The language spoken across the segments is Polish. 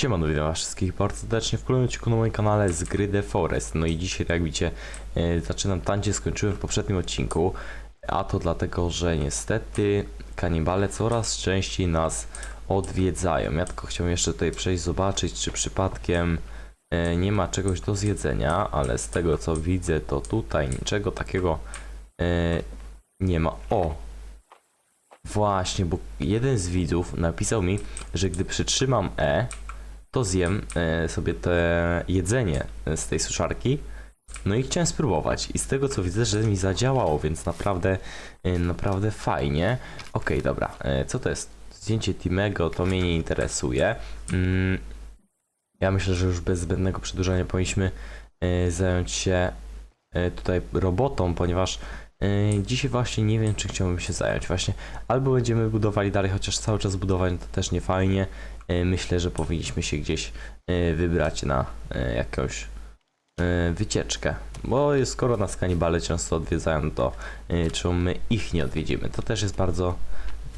Siemano, witam was wszystkich bardzo serdecznie w kolejnym odcinku na moim kanale z gry The Forest. No i dzisiaj, tak jak widzicie, e, zaczynam tam, gdzie skończyłem w poprzednim odcinku. A to dlatego, że niestety kanibale coraz częściej nas odwiedzają. Ja tylko chciałem jeszcze tutaj przejść, zobaczyć, czy przypadkiem e, nie ma czegoś do zjedzenia, ale z tego co widzę, to tutaj niczego takiego e, nie ma. O! Właśnie, bo jeden z widzów napisał mi, że gdy przytrzymam E, to zjem e, sobie te jedzenie z tej suszarki. No i chciałem spróbować. I z tego co widzę, że mi zadziałało, więc naprawdę, e, naprawdę fajnie. Okej, dobra. E, co to jest? Zdjęcie Timego to mnie nie interesuje. Mm, ja myślę, że już bez zbędnego przedłużania powinniśmy e, zająć się e, tutaj robotą, ponieważ e, dzisiaj właśnie nie wiem, czy chciałbym się zająć. Właśnie albo będziemy budowali dalej, chociaż cały czas budowanie to też nie fajnie. E, Myślę, że powinniśmy się gdzieś e, wybrać na e, jakąś e, wycieczkę. Bo skoro nas kanibale często odwiedzają, to e, czemu my ich nie odwiedzimy? To też jest bardzo,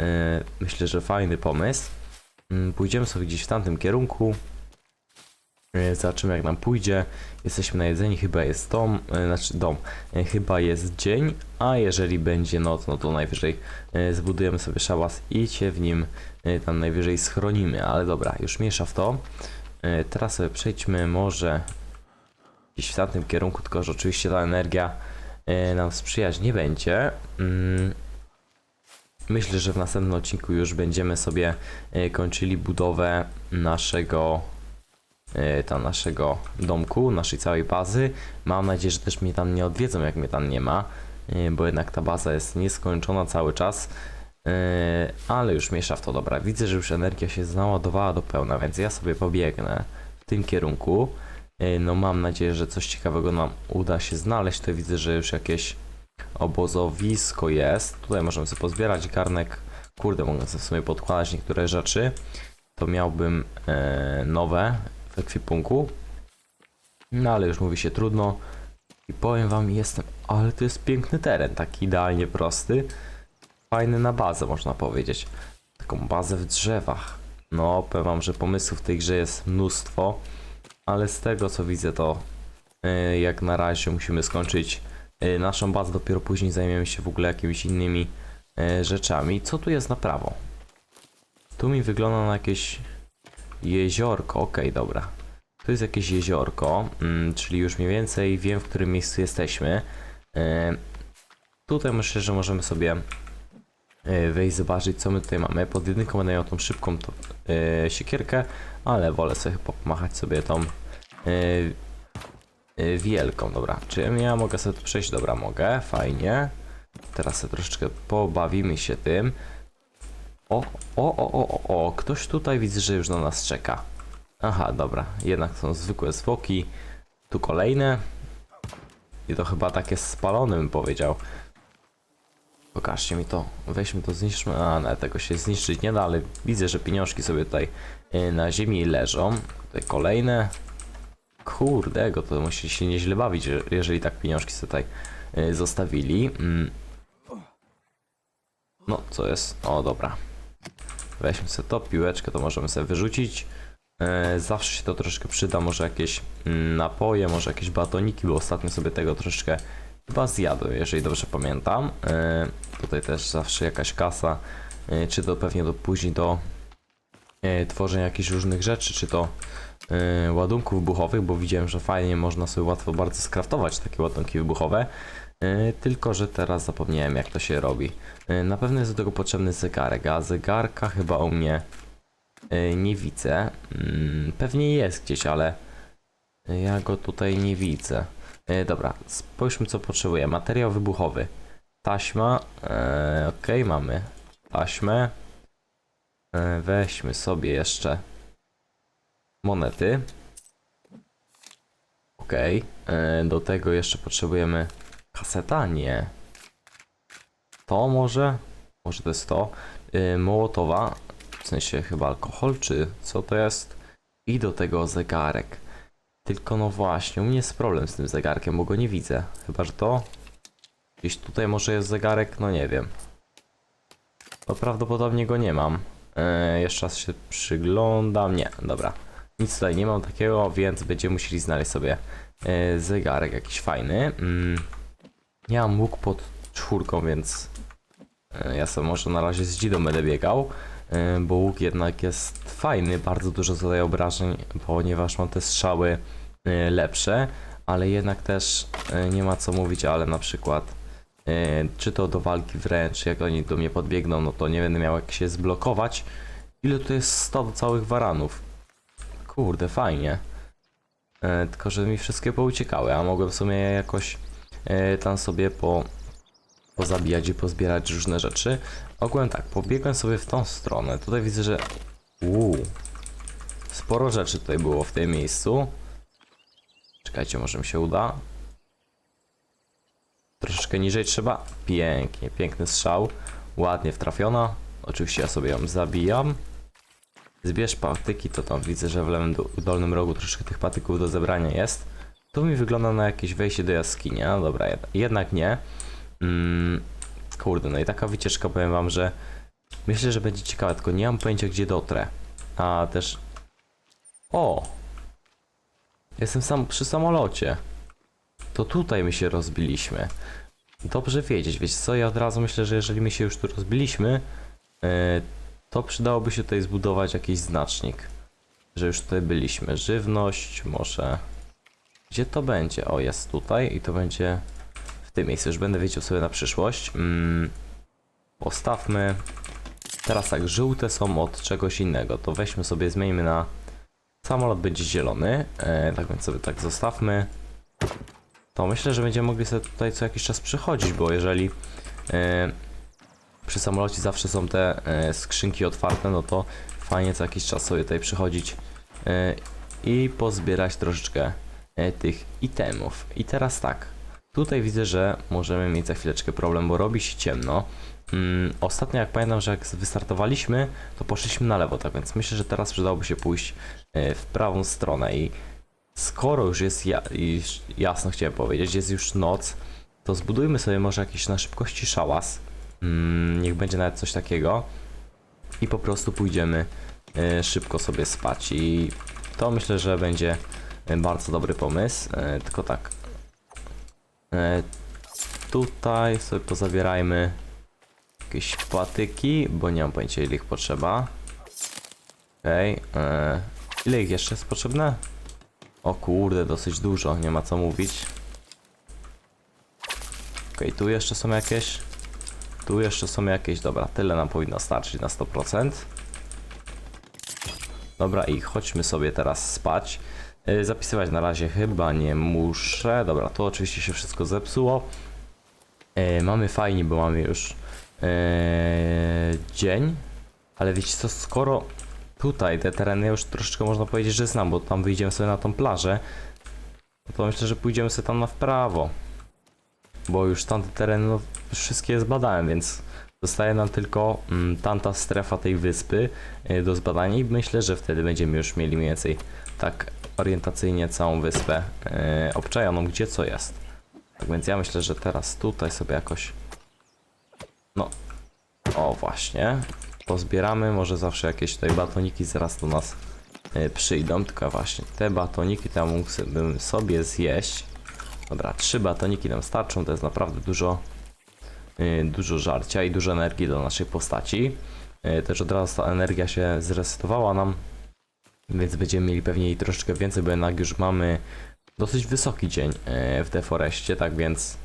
e, myślę, że fajny pomysł. Mm, Pójdziemy sobie gdzieś w tamtym kierunku. Zobaczymy jak nam pójdzie. Jesteśmy na jedzeniu, chyba jest dom, e, znaczy dom, e, chyba jest dzień, a jeżeli będzie noc, no to najwyżej e, zbudujemy sobie szałas i się w nim tam najwyżej schronimy, ale dobra, już miesza w to. Teraz sobie przejdźmy może gdzieś w tamtym kierunku, tylko że oczywiście ta energia nam sprzyjać nie będzie. Mm, Myślę, że w następnym odcinku już będziemy sobie kończyli budowę naszego tam naszego domku, naszej całej bazy. Mam nadzieję, że też mnie tam nie odwiedzą, jak mnie tam nie ma, e, bo jednak ta baza jest nieskończona cały czas. E, Ale już miesza w to dobra. Widzę, że już energia się naładowała do pełna, więc ja sobie pobiegnę w tym kierunku. E, No mam nadzieję, że coś ciekawego nam uda się znaleźć. Tutaj widzę, że już jakieś obozowisko jest. Tutaj możemy sobie pozbierać garnek. Kurde, mogę sobie w sumie podkładać niektóre rzeczy. To miałbym e, nowe w ekwipunku. No ale już mówi się trudno. I powiem wam, jestem. Ale to jest piękny teren, taki idealnie prosty. Fajny na bazę, można powiedzieć. Taką bazę w drzewach. No, powiem wam, że pomysłów w tej grze jest mnóstwo. Ale z tego co widzę, to e, jak na razie musimy skończyć e, naszą bazę. Dopiero później zajmiemy się w ogóle jakimiś innymi e, rzeczami. Co tu jest na prawo? Tu mi wygląda na jakieś jeziorko. Okej, dobra. Tu jest jakieś jeziorko, mm, czyli już mniej więcej wiem, w którym miejscu jesteśmy. E, tutaj myślę, że możemy sobie e, wejść, zobaczyć, co my tutaj mamy. Pod jedynką będę miał tą szybką to, e, siekierkę, ale wolę sobie chyba pomachać sobie tą wielką. Dobra, czy ja mogę sobie tu przejść? Dobra, mogę, fajnie. Teraz sobie troszeczkę pobawimy się tym. O, o, o, o, o, o, ktoś tutaj widzę, że już na nas czeka. Aha, dobra, jednak są zwykłe zwłoki. Tu kolejne. I to chyba takie spalone bym powiedział. Pokażcie mi to. Weźmy to, zniszczmy. A, no, tego się zniszczyć nie da, ale widzę, że pieniążki sobie tutaj y, na ziemi leżą. Tutaj kolejne. Kurde, go to musi się nieźle bawić, że- jeżeli tak pieniążki sobie tutaj y, zostawili. Mm. No, co jest? O, dobra. Weźmy sobie to, piłeczkę to możemy sobie wyrzucić. E, zawsze się to troszkę przyda, może jakieś mm, napoje, może jakieś batoniki, bo ostatnio sobie tego troszeczkę chyba zjadłem, jeżeli dobrze pamiętam. E, tutaj też zawsze jakaś kasa, e, czy to pewnie do później do tworzenia jakichś różnych rzeczy, czy to e, ładunków wybuchowych, bo widziałem, że fajnie można sobie łatwo bardzo skraftować takie ładunki wybuchowe. E, Tylko, że teraz zapomniałem jak to się robi. E, Na pewno jest do tego potrzebny zegarek, a zegarka chyba u mnie e, nie widzę. Mm, Pewnie jest gdzieś, ale ja go tutaj nie widzę. E, Dobra, spójrzmy co potrzebuję. Materiał wybuchowy. Taśma. E, ok, mamy taśmę. Weźmy sobie jeszcze monety. Ok. E, do tego jeszcze potrzebujemy kaseta? Nie. To może? Może to jest to. E, Mołotowa. W sensie chyba alkohol, czy co to jest? I do tego zegarek. Tylko no właśnie, u mnie jest problem z tym zegarkiem, bo go nie widzę. Chyba, że to... Gdzieś tutaj może jest zegarek, no nie wiem. No prawdopodobnie go nie mam. E, jeszcze raz się przyglądam. Nie, dobra. Nic tutaj nie mam takiego, więc będziemy musieli znaleźć sobie e, zegarek jakiś fajny. Mm, nie mam łuk pod czwórką, więc e, ja sobie może na razie z dzidą będę biegał, e, bo łuk jednak jest fajny, bardzo dużo zadaje obrażeń, ponieważ mam te strzały e, lepsze, ale jednak też e, nie ma co mówić, ale na przykład e, czy to do walki wręcz, jak oni do mnie podbiegną, no to nie będę miał jak się zblokować. Ile to jest 100 do całych waranów? Kurde, fajnie. E, tylko, że mi wszystkie pouciekały, a mogłem w sumie jakoś e, tam sobie po, pozabijać i pozbierać różne rzeczy. Ogółem tak, pobiegłem sobie w tą stronę. Tutaj widzę, że uuu, sporo rzeczy tutaj było w tym miejscu. Czekajcie, może mi się uda. Troszeczkę niżej trzeba. Pięknie, piękny strzał. Ładnie wtrafiona. Oczywiście ja sobie ją zabijam. Zbierz patyki, to tam widzę, że w lewym do- dolnym rogu troszeczkę tych patyków do zebrania jest. To mi wygląda na jakieś wejście do jaskini. No dobra, jed- jednak nie. Mm, kurde, no i taka wycieczka, powiem wam, że myślę, że będzie ciekawa, tylko nie mam pojęcia, gdzie dotrę. A też... O! Jestem sam przy samolocie. To tutaj my się rozbiliśmy. Dobrze wiedzieć, wiecie co, ja od razu myślę, że jeżeli my się już tu rozbiliśmy, yy, to przydałoby się tutaj zbudować jakiś znacznik, że już tutaj byliśmy. Żywność, może... Gdzie to będzie? O, jest tutaj i to będzie w tym miejscu. Już będę wiedział sobie na przyszłość. Mm, postawmy. Teraz tak, żółte są od czegoś innego. To weźmy sobie, zmieńmy na... Samolot będzie zielony, e, tak więc sobie tak zostawmy. To myślę, że będziemy mogli sobie tutaj co jakiś czas przychodzić, bo jeżeli e, przy samolocie zawsze są te e, skrzynki otwarte, no to fajnie co jakiś czas sobie tutaj przychodzić e, i pozbierać troszeczkę e, tych itemów. I teraz tak, tutaj widzę, że możemy mieć za chwileczkę problem, bo robi się ciemno. Mm, ostatnio jak pamiętam, że jak wystartowaliśmy, to poszliśmy na lewo, tak więc myślę, że teraz przydałoby się pójść e, w prawą stronę i skoro już jest ja, już jasno chciałem powiedzieć, jest już noc, to zbudujmy sobie może jakiś na szybkości szałas. Mm, niech będzie nawet coś takiego. I po prostu pójdziemy e, szybko sobie spać. I to myślę, że będzie e, bardzo dobry pomysł. E, tylko tak. Tutaj sobie pozabierajmy jakieś patyki, bo nie mam pojęcia ile ich potrzeba. Okej. e, ile ich jeszcze jest potrzebne? O kurde, dosyć dużo, nie ma co mówić. Okej, tu jeszcze są jakieś. Tu jeszcze są jakieś, dobra, tyle nam powinno starczyć na 100%. Dobra, i chodźmy sobie teraz spać. Yy, zapisywać na razie chyba nie muszę. Dobra, to oczywiście się wszystko zepsuło. Yy, mamy fajnie, bo mamy już yy, dzień. Ale wiecie co, skoro tutaj te tereny już troszeczkę można powiedzieć, że znam, bo tam wyjdziemy sobie na tą plażę, to myślę, że pójdziemy sobie tam na w prawo. Bo już tamte tereny no, wszystkie zbadałem, więc zostaje nam tylko mm, tamta strefa tej wyspy y, do zbadania i myślę, że wtedy będziemy już mieli mniej więcej tak orientacyjnie całą wyspę y, obczajoną, gdzie co jest. Tak więc ja myślę, że teraz tutaj sobie jakoś no o właśnie pozbieramy, może zawsze jakieś tutaj batoniki zaraz do nas y, przyjdą, tylko właśnie te batoniki to ja mógłbym sobie zjeść Dobra, trzy batoniki nam starczą, to jest naprawdę dużo, yy, dużo żarcia i dużo energii do naszej postaci. Yy, też od razu ta energia się zresetowała nam, więc będziemy mieli pewnie jej troszeczkę więcej, bo jednak już mamy dosyć wysoki dzień yy, w Deforeście, tak więc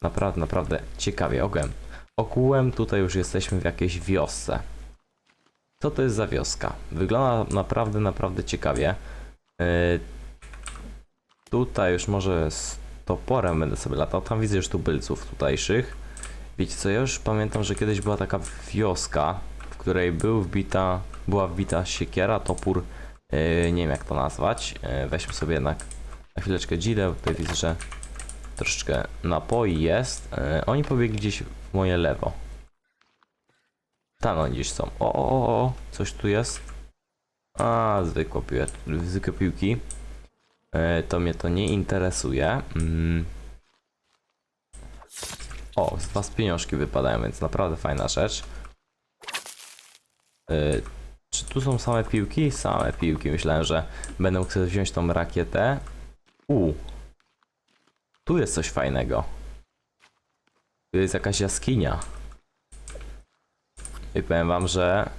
naprawdę, naprawdę ciekawie ogółem. Ogółem tutaj już jesteśmy w jakiejś wiosce. Co to jest za wioska? Wygląda naprawdę, naprawdę ciekawie. Tutaj już może toporem będę sobie latał. Tam widzę już tubylców tutejszych. Wiecie co, ja już pamiętam, że kiedyś była taka wioska, w której był wbita, była wbita siekiera, topór, yy, nie wiem jak to nazwać. Yy, weźmy sobie jednak na chwileczkę dzidę, tutaj widzę, że troszeczkę napoi jest. Yy, oni pobiegli gdzieś w moje lewo. Tam oni gdzieś są. O, o, o, o, coś tu jest. A, zwykłe, piłe, zwykłe piłki. E, to mnie to nie interesuje. Mm. O, z was pieniążki wypadają, więc naprawdę fajna rzecz. E, Czy tu są same piłki? Same piłki. Myślałem, że będę mógł wziąć tą rakietę. U. Tu jest coś fajnego. Tu jest jakaś jaskinia. I powiem wam, że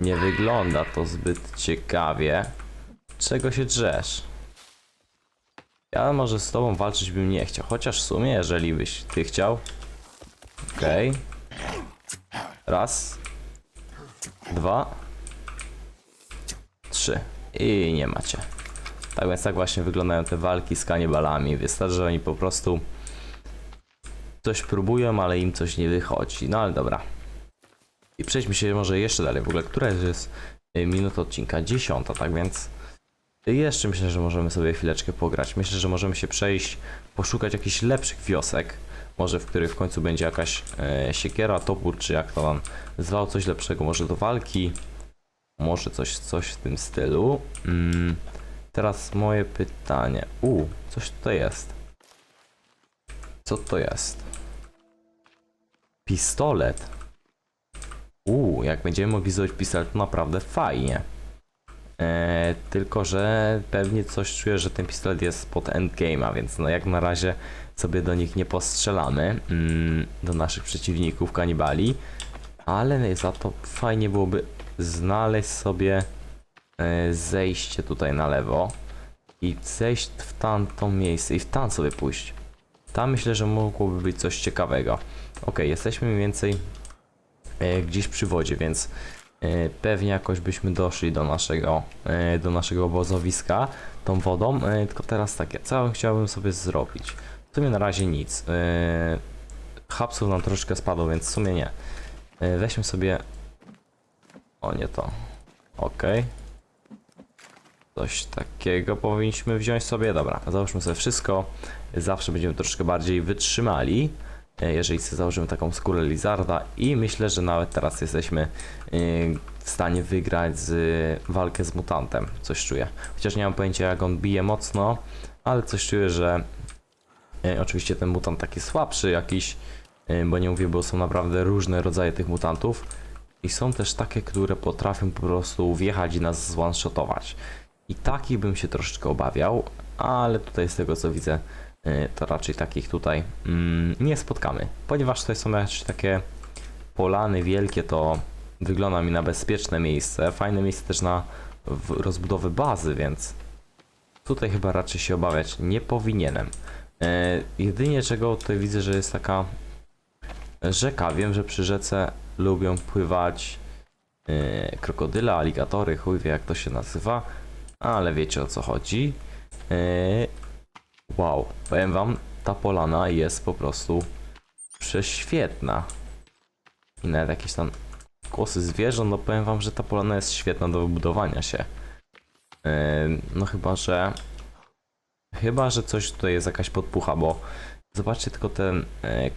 nie wygląda to zbyt ciekawie. Czego się drzesz? Ja może z tobą walczyć bym nie chciał, chociaż w sumie, jeżeli byś ty chciał. Okej. Raz. Dwa. Trzy. I nie macie. Tak więc tak właśnie wyglądają te walki z kanibalami. Wystarczy, że oni po prostu coś próbują, ale im coś nie wychodzi. No ale dobra. I przejdźmy się może jeszcze dalej. W ogóle, która jest minuta odcinka? Dziesiąta, tak więc jeszcze myślę, że możemy sobie chwileczkę pograć. Myślę, że możemy się przejść, poszukać jakichś lepszych wiosek. Może w których w końcu będzie jakaś e, siekiera, topór, czy jak to nam zwał, coś lepszego. Może do walki. Może coś, coś w tym stylu. Mm, teraz moje pytanie. U, coś tutaj jest. Co to jest? Pistolet. U, jak będziemy mogli zrobić pistolet, to naprawdę fajnie. E, tylko, że pewnie coś czuję, że ten pistolet jest pod endgame'a, więc no jak na razie sobie do nich nie postrzelamy, mm, do naszych przeciwników, kanibali, ale za to fajnie byłoby znaleźć sobie e, zejście tutaj na lewo i zejść w tamto miejsce i w tam sobie pójść. Tam myślę, że mogłoby być coś ciekawego. Ok, jesteśmy mniej więcej e, gdzieś przy wodzie, więc pewnie jakoś byśmy doszli do naszego, e, do naszego obozowiska tą wodą. E, tylko teraz takie, co chciałbym sobie zrobić? W sumie na razie nic. E, hapsów nam troszeczkę spadło, więc w sumie nie. E, weźmy sobie... O, nie to. Ok. Coś takiego powinniśmy wziąć sobie. Dobra, załóżmy sobie wszystko. Zawsze będziemy troszeczkę bardziej wytrzymali. E, Jeżeli sobie założymy taką skórę lizarda i myślę, że nawet teraz jesteśmy e, w stanie wygrać z walkę z mutantem. Coś czuję. Chociaż nie mam pojęcia jak on bije mocno, ale coś czuję, że e, oczywiście ten mutant taki słabszy jakiś, bo nie mówię, bo są naprawdę różne rodzaje tych mutantów i są też takie, które potrafią po prostu wjechać i nas zone-shotować. I takich bym się troszeczkę obawiał, ale tutaj z tego co widzę, to raczej takich tutaj mm, nie spotkamy. Ponieważ tutaj są jakieś takie polany wielkie, to wygląda mi na bezpieczne miejsce. Fajne miejsce też na rozbudowę bazy, więc tutaj chyba raczej się obawiać nie powinienem. E, jedynie czego tutaj widzę, że jest taka rzeka. Wiem, że przy rzece lubią pływać e, krokodyle, aligatory, chuj wie jak to się nazywa, ale wiecie o co chodzi. Wow, powiem wam, ta polana jest po prostu prześwietna. I nawet jakieś tam głosy zwierząt, no powiem wam, że ta polana jest świetna do wybudowania się. E, no chyba, że Chyba, że coś tutaj jest jakaś podpucha, bo zobaczcie tylko ten, e,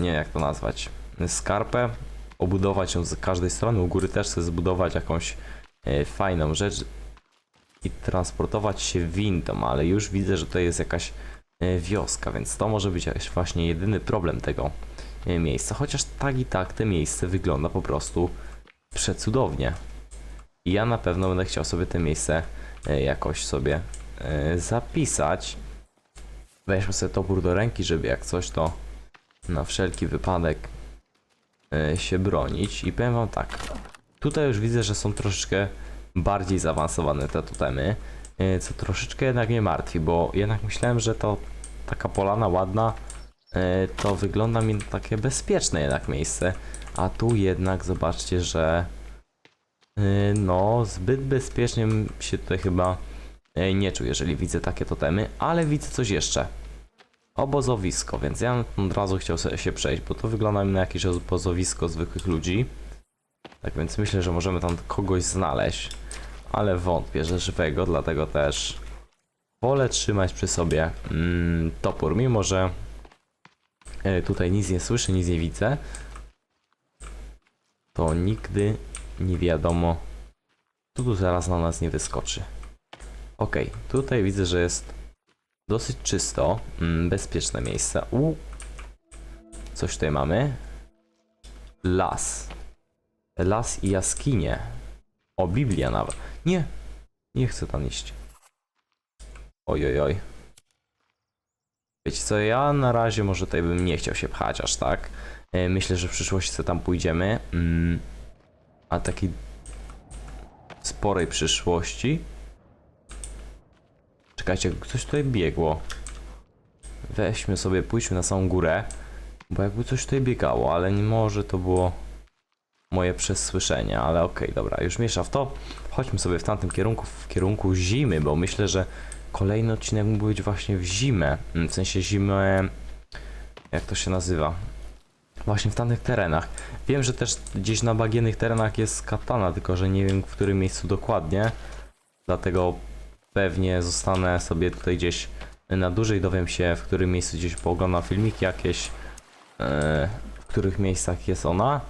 nie jak to nazwać, skarpę, obudować ją z każdej strony, u góry też chcę zbudować jakąś e, fajną rzecz i transportować się windą, ale już widzę, że to jest jakaś e, wioska, więc to może być właśnie jedyny problem tego e, miejsca, chociaż tak i tak to miejsce wygląda po prostu przecudownie. I ja na pewno będę chciał sobie to miejsce e, jakoś sobie zapisać. Weźmy sobie topór do ręki, żeby jak coś to na wszelki wypadek się bronić. I powiem wam tak, tutaj już widzę, że są troszeczkę bardziej zaawansowane te totemy, e, co troszeczkę jednak mnie martwi, bo jednak myślałem, że to taka polana ładna, e, to wygląda mi na takie bezpieczne jednak miejsce, a tu jednak zobaczcie, że e, no zbyt bezpiecznie się tutaj chyba nie czuję, jeżeli widzę takie totemy, ale widzę coś jeszcze. Obozowisko, więc ja od razu chciał się przejść, bo to wygląda mi na jakieś obozowisko zwykłych ludzi. Tak więc myślę, że możemy tam kogoś znaleźć, ale wątpię, że żywego, dlatego też wolę trzymać przy sobie mm, topór, mimo że e, tutaj nic nie słyszę, nic nie widzę, to nigdy nie wiadomo, co tu zaraz na nas nie wyskoczy. Ok, tutaj widzę, że jest dosyć czysto, mm, bezpieczne miejsce. U, coś tutaj mamy. Las. Las i jaskinie. O, Biblia nawet. Nie, nie chcę tam iść. Oj, oj, oj. Wiecie co, ja na razie może tutaj bym nie chciał się pchać aż tak. E, Myślę, że w przyszłości co tam pójdziemy. Mm, a takiej sporej przyszłości. Czekajcie, coś tutaj biegło. Weźmy sobie, pójdźmy na samą górę. Bo jakby coś tutaj biegało, ale nie może to było moje przesłyszenie, ale okej, dobra, już miesza w to. Chodźmy sobie w tamtym kierunku, w kierunku zimy, bo myślę, że kolejny odcinek mógł być właśnie w zimę. Mm, W sensie zimę. Jak to się nazywa? Właśnie w tamtych terenach. Wiem, że też gdzieś na bagiennych terenach jest katana, tylko że nie wiem w którym miejscu dokładnie. Dlatego pewnie zostanę sobie tutaj gdzieś na dłużej, dowiem się w którym miejscu gdzieś pooglądam filmiki jakieś, e, w których miejscach jest ona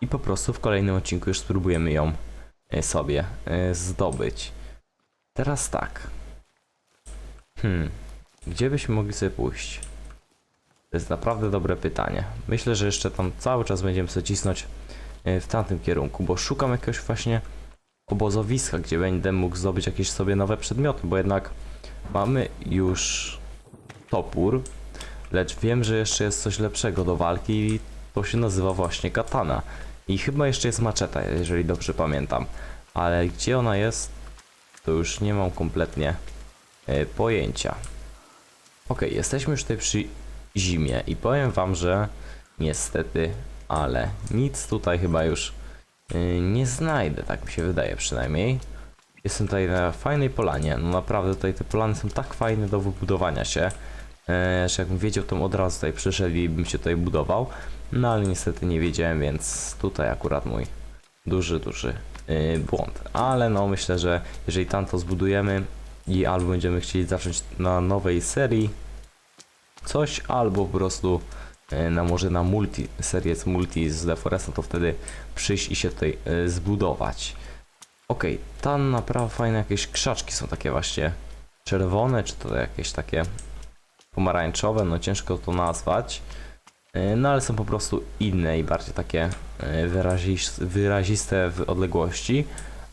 i po prostu w kolejnym odcinku już spróbujemy ją e, sobie e, zdobyć. Teraz tak. Hmm, gdzie byśmy mogli sobie pójść? To jest naprawdę dobre pytanie. Myślę, że jeszcze tam cały czas będziemy sobie cisnąć e, w tamtym kierunku, bo szukam jakiegoś właśnie obozowiska, gdzie będę mógł zdobyć jakieś sobie nowe przedmioty, bo jednak mamy już topór, lecz wiem, że jeszcze jest coś lepszego do walki i to się nazywa właśnie katana. I chyba jeszcze jest maczeta, jeżeli dobrze pamiętam. Ale gdzie ona jest, to już nie mam kompletnie e, pojęcia. Ok, jesteśmy już tutaj przy zimie i powiem wam, że niestety, ale nic tutaj chyba już y, nie znajdę, tak mi się wydaje przynajmniej. Jestem tutaj na fajnej polanie, no naprawdę tutaj te polany są tak fajne do wybudowania się, e, że jakbym wiedział, to od razu tutaj przyszedł i bym się tutaj budował. No ale niestety nie wiedziałem, więc tutaj akurat mój duży, duży y, błąd. Ale no myślę, że jeżeli tam to zbudujemy i albo będziemy chcieli zacząć na nowej serii coś, albo po prostu e, na może na multi, serię z multi z Deforesta, to wtedy przyjść i się tutaj e, zbudować. Okej, tam naprawdę fajne jakieś krzaczki są takie właśnie czerwone, czy to jakieś takie pomarańczowe, no ciężko to nazwać. E, No ale są po prostu inne i bardziej takie e, wyrazis- wyraziste w odległości.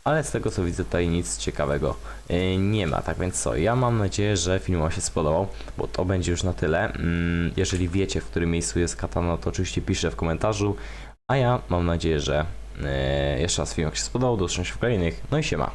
Ale z tego co widzę tutaj nic ciekawego e, nie ma. Tak więc co, ja mam nadzieję, że film Wam się spodobał, bo to będzie już na tyle. Mm, Jeżeli wiecie w którym miejscu jest katana, to oczywiście piszcie w komentarzu. A ja mam nadzieję, że jeszcze raz film się spodobał. Do usłyszenia w kolejnych. No i siema.